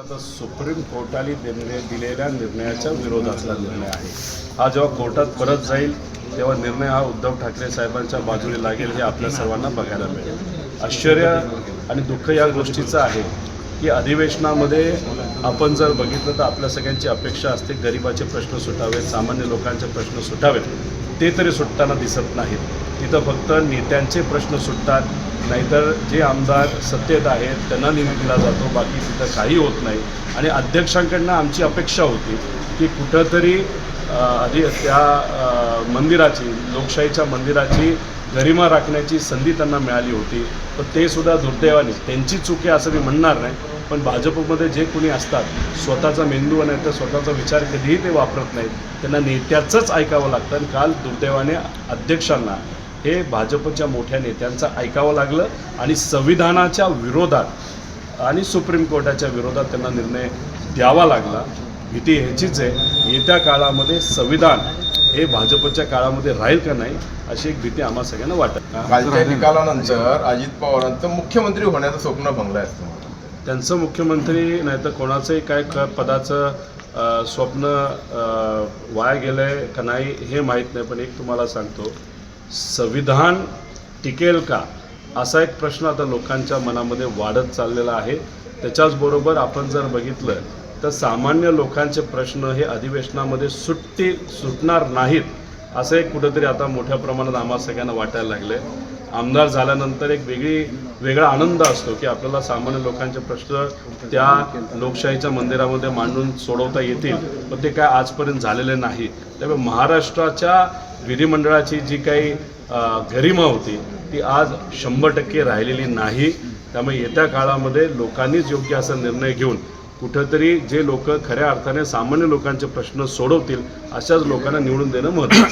आता सुप्रीम कोर्टाने दिले दिलेल्या निर्णयाच्या विरोधातला निर्णय आहे. हा जेव्हा कोर्टात परत जाईल तेव्हा निर्णय हा उद्धव ठाकरे साहेबांच्या बाजूने लागेल हे आपल्या सर्वांना बघायला मिळेल. आश्चर्य आणि दुःख या गोष्टीचं आहे की अधिवेशनामध्ये आपण जर बघितलं तर आपल्या सगळ्यांची अपेक्षा असते गरिबाचे प्रश्न सुटावेत सामान्य लोकांचे प्रश्न सुटावेत ते तरी सुटताना दिसत नाहीत. तिथं फक्त नेत्यांचे प्रश्न सुटतात नाहीतर जे आमदार सत्तेत आहेत त्यांना निधी दिला जातो बाकी तिथं काही होत नाही. आणि अध्यक्षांकडनं आमची अपेक्षा होती की कुठंतरी आधी त्या मंदिराची लोकशाहीच्या मंदिराची गरिमा राखण्याची संधी त्यांना मिळाली होती. तर ते सुद्धा दुर्दैवाने त्यांची चूक आहे असं मी म्हणणार नाही पण भाजपमध्ये जे कोणी असतात स्वतःचा मेंदू नाही तर स्वतःचा विचार कधीही ते वापरत नाहीत. त्यांना नेत्याचंच ऐकावं लागतं आणि काल दुर्दैवाने अध्यक्षांना हे भाजपच्या मोठ्या नेत्यांचं ऐकावं लागलं आणि संविधानाच्या विरोधात आणि सुप्रीम कोर्टाच्या विरोधात त्यांना निर्णय द्यावा लागला भीती ह्याचीच आहे येत्या काळामध्ये संविधान हे भाजपच्या काळामध्ये राहील का नाही अशी एक भीती आम्हा सगळ्यांना वाटत कालच्या निकालानंतर अजित पवारांचं मुख्यमंत्री होण्याचं स्वप्न भंगलं आहे. त्यांचं मुख्यमंत्री नाही तर कोणाचंही काय पदाचं स्वप्न वाया गेलं आहे का नाही हे माहीत नाही पण एक तुम्हाला सांगतो संविधान टिकेल का? असा एक प्रश्न आता लोकांच्या मनामध्ये वाढत चाललेला आहे. त्याच्याचबरोबर आपण जर बघितलं तर सामान्य लोकांचे प्रश्न हे अधिवेशनामध्ये सुट्टी सुटणार नाहीत असं एक कुठंतरी आता मोठ्या प्रमाणात आम्हा सगळ्यांना वाटायला लागलं आहे आमदार झाल्यानंतर एक वेगळी वेगळा आनंद असतो की आपल्याला सामान्य लोकांचे प्रश्न त्या लोकशाहीच्या मंदिरामध्ये मांडून सोडवता येतील पण ते काय आजपर्यंत झालेले नाही त्यामुळे महाराष्ट्राच्या विधिमंडळाची जी काही गरिमा होती ती आज शंभर टक्के राहिलेली नाही त्यामुळे येत्या काळामध्ये लोकांनीच योग्य असा निर्णय घेऊन कुठंतरी जे लोक खऱ्या अर्थाने सामान्य लोकांचे प्रश्न सोडवतील अशाच लोकांना निवडून देणं महत्त्वाचं आहे.